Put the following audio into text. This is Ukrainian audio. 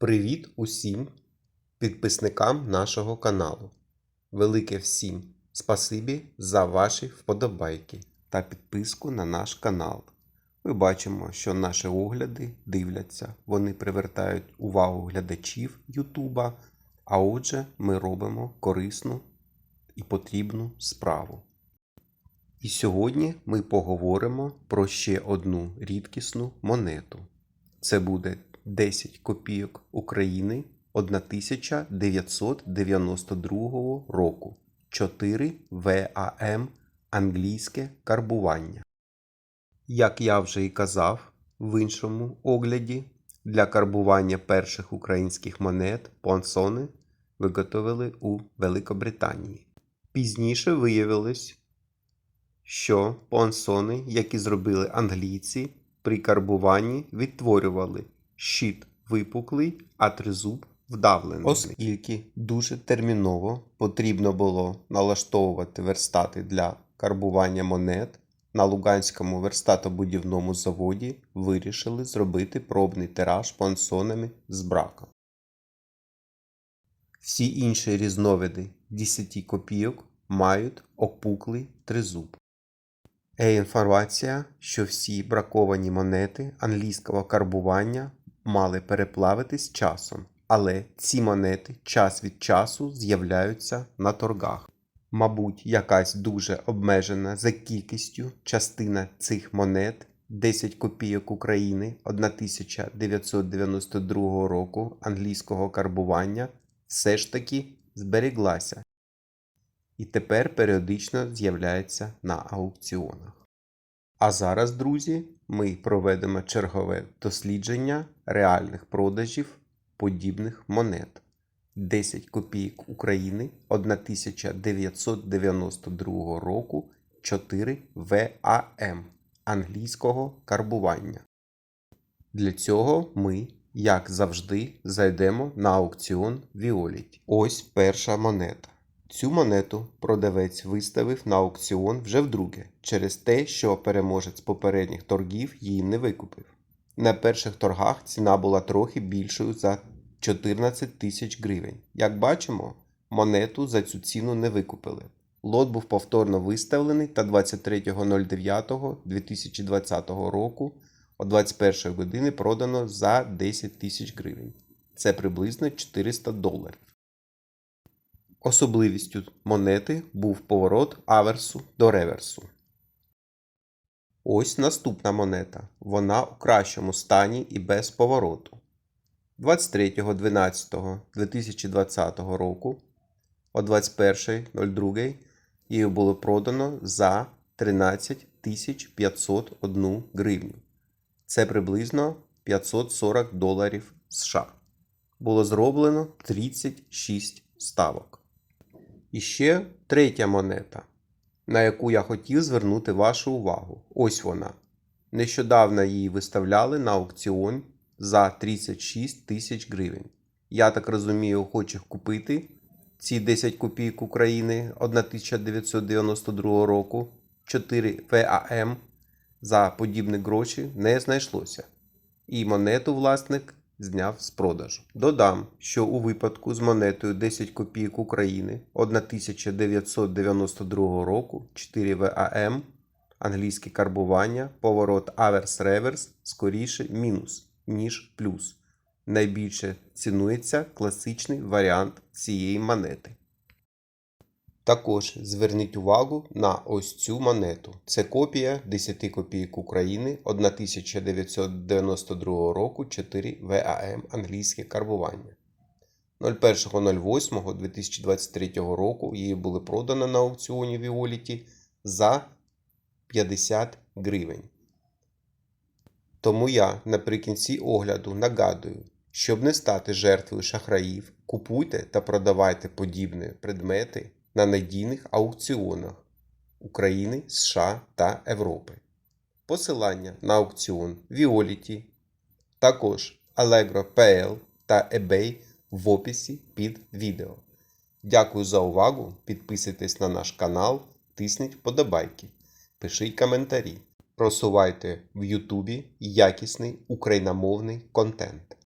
Привіт усім підписникам нашого каналу. Велике всім спасибі за ваші вподобайки та підписку на наш канал. Ми бачимо, що наші огляди дивляться, вони привертають увагу глядачів Ютуба, а отже, ми робимо корисну і потрібну справу. І сьогодні ми поговоримо про ще одну рідкісну монету. Це буде 10 копійок України 1992 року. 4 ВАМ англійське карбування. Як я вже і казав в іншому огляді, для карбування перших українських монет понсони виготовили у Великобританії. Пізніше виявилось, що понсони, які зробили англійці, при карбуванні відтворювали щит випуклий, а тризуб вдавлений. Оскільки дуже терміново потрібно було налаштовувати верстати для карбування монет, на Луганському верстатобудівному заводі вирішили зробити пробний тираж понсонами з браком. Всі інші різновиди 10 копійок мають опуклий тризуб. Є інформація, що всі браковані монети англійського карбування мали переплавитись часом, але ці монети час від часу з'являються на торгах. Мабуть, якась дуже обмежена за кількістю частина цих монет 10 копійок України 1992 року англійського карбування все ж таки зберіглася і тепер періодично з'являється на аукціонах. А зараз, друзі, ми проведемо чергове дослідження реальних продажів подібних монет. 10 копійок України 1992 року 4 ВАМ англійського карбування. Для цього ми, як завжди, зайдемо на аукціон Violet. Ось перша монета. Цю монету продавець виставив на аукціон вже вдруге, через те, що переможець попередніх торгів її не викупив. На перших торгах ціна була трохи більшою за 14 тисяч гривень. Як бачимо, монету за цю ціну не викупили. Лот був повторно виставлений та 23.09.2020 року о 21 години продано за 10 тисяч гривень. Це приблизно 400 доларів. Особливістю монети був поворот аверсу до реверсу. Ось наступна монета. Вона у кращому стані і без повороту. 23.12.2020 року о 21.02 її було продано за 13 501 гривню. Це приблизно 540 доларів США. Було зроблено 36 ставок. І ще третя монета, на яку я хотів звернути вашу увагу. Ось вона. Нещодавно її виставляли на аукціон за 36 тисяч гривень. Я так розумію, охочих купити ці 10 копійок України 1992 року 4 ВАМ за подібні гроші не знайшлося. І монету власник зняв з продажу. Додам, що у випадку з монетою 10 копійок України 1992 року 4 ВАМ англійське карбування, поворот аверс-реверс скоріше мінус, ніж плюс. Найбільше цінується класичний варіант цієї монети. Також зверніть увагу на ось цю монету. Це копія 10 копійок України 1992 року 4 ВАМ англійське карбування. 01.08.2023 року її були продано на аукціоні Violet за 50 гривень. Тому я наприкінці огляду нагадую, щоб не стати жертвою шахраїв, купуйте та продавайте подібні предмети на надійних аукціонах України, США та Європи. Посилання на аукціон Violet, також Allegro.pl та eBay в описі під відео. Дякую за увагу. Підписуйтесь на наш канал, тисніть вподобайки, пишіть коментарі. Просувайте в Ютубі якісний україномовний контент.